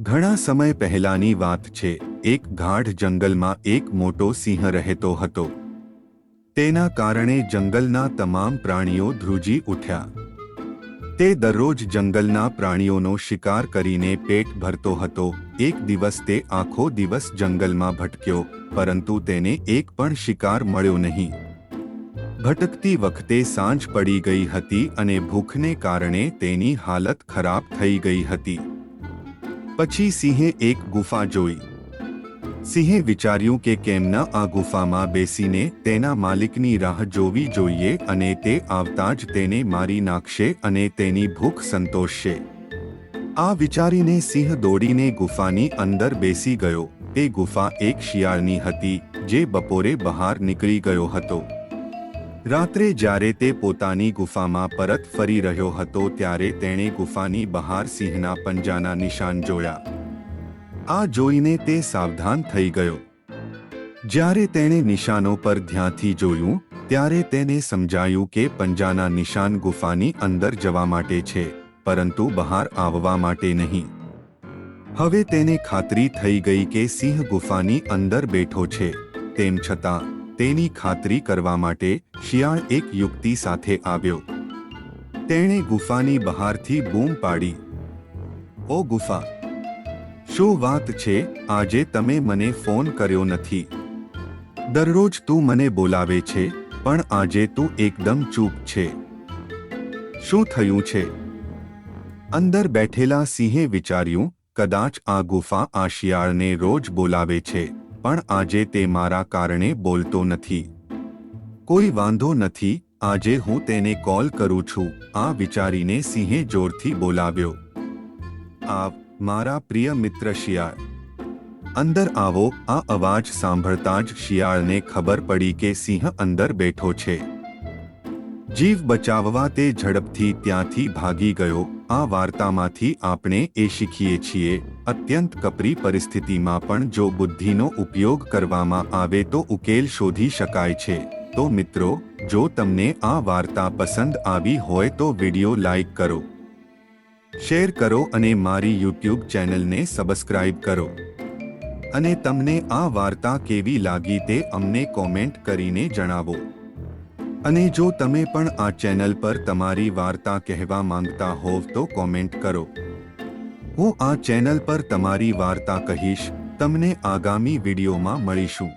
ઘણા સમય પહેલાની વાત છે, એક ગાઢ જંગલમાં એક મોટો સિંહ રહેતો હતો. તેના કારણે જંગલના તમામ પ્રાણીઓ ધ્રુજી ઉઠ્યા. તે દરરોજ જંગલના પ્રાણીઓનો શિકાર કરીને પેટ ભરતો હતો. એક દિવસ તે આખો દિવસ જંગલમાં ભટક્યો, પરંતુ તેને એક પણ શિકાર મળ્યો નહીં. ભટકતી વખતે સાંજ પડી ગઈ હતી અને ભૂખને કારણે તેની હાલત ખરાબ થઈ ગઈ હતી. પછી સિંહે એક ગુફા જોઈ. સિંહે વિચાર્યું કે કેમના આ ગુફામાં બેસીને તેના માલિકની રાહ જોવી જોઈએ અને તે આવતા જ તેને મારી નાખશે અને તેની ભૂખ સંતોષશે. આ વિચારીને સિંહ દોડીને ગુફાની અંદર બેસી ગયો. તે ગુફા એક શિયાળની હતી, જે બપોરે બહાર નીકળી ગયો હતો. રાત્રે જ્યારે તે પોતાની ગુફામાં પરત ફરી રહ્યો હતો ત્યારે તેણે ગુફાની બહાર સિંહના પંજાના નિશાન જોયા. આ જોઈને તે સાવધાન થઈ ગયો. જ્યારે તેણે નિશાનો પર ધ્યાનથી જોયું, ત્યારે તેને સમજાયું કે પંજાના નિશાન ગુફાની અંદર જવા માટે છે, પરંતુ બહાર આવવા માટે નહીં. હવે તેને ખાતરી થઈ ગઈ કે સિંહ ગુફાની અંદર બેઠો છે, તેમ છતાં તેની ખાતરી કરવા માટે શિયાળ એક યુક્તિ સાથે આવ્યો. તેણે ગુફાની બહારથી બૂમ પાડી. ઓ ગુફા, શું વાત છે? આજે તમે મને ફોન કર્યો નથી. દરરોજ તું મને બોલાવે છે, પણ આજે તું એકદમ ચૂપ છે. શું થયું છે? અંદર બેઠેલા સિંહે વિચાર્યું, કદાચ આ ગુફા આ શિયાળને રોજ બોલાવે છે. પણ આજે તે મારા કારણે બોલતો નથી. કોઈ વાંધો નથી, આજે હું તેને કોલ કરું છું. આ વિચારીને સિંહે જોરથી બોલાવ્યો. આવ, મારા પ્રિય મિત્ર શિયાળ. અંદર આવો, આ અવાજ સાંભળતા જ શિયાળને ખબર પડી કે સિંહ અંદર બેઠો છે. જીવ બચાવવા તે ઝડપથી ત્યાંથી ભાગી ગયો. આ વાર્તામાંથી આપણે એ શીખીએ છીએ, અત્યંત કપરી પરિસ્થિતિમાં પણ જો બુદ્ધિનો ઉપયોગ કરવામાં આવે તો ઉકેલ શોધી શકાય છે. તો મિત્રો, જો તમને આ વાર્તા પસંદ આવી હોય તો વિડિયો લાઈક કરો, શેર કરો અને મારી યુટ્યુબ ચેનલને સબસ્ક્રાઇબ કરો. અને તમને આ વાર્તા કેવી લાગી તે અમને કોમેન્ટ કરીને જણાવો. અને જો તમે પણ આ ચેનલ પર તમારી વાર્તા કહેવા માંગતા હોવ તો કોમેન્ટ કરો. હું આ ચેનલ પર તમારી વાર્તા કહીશ. તમને આગામી વિડીયોમાં મળીશું.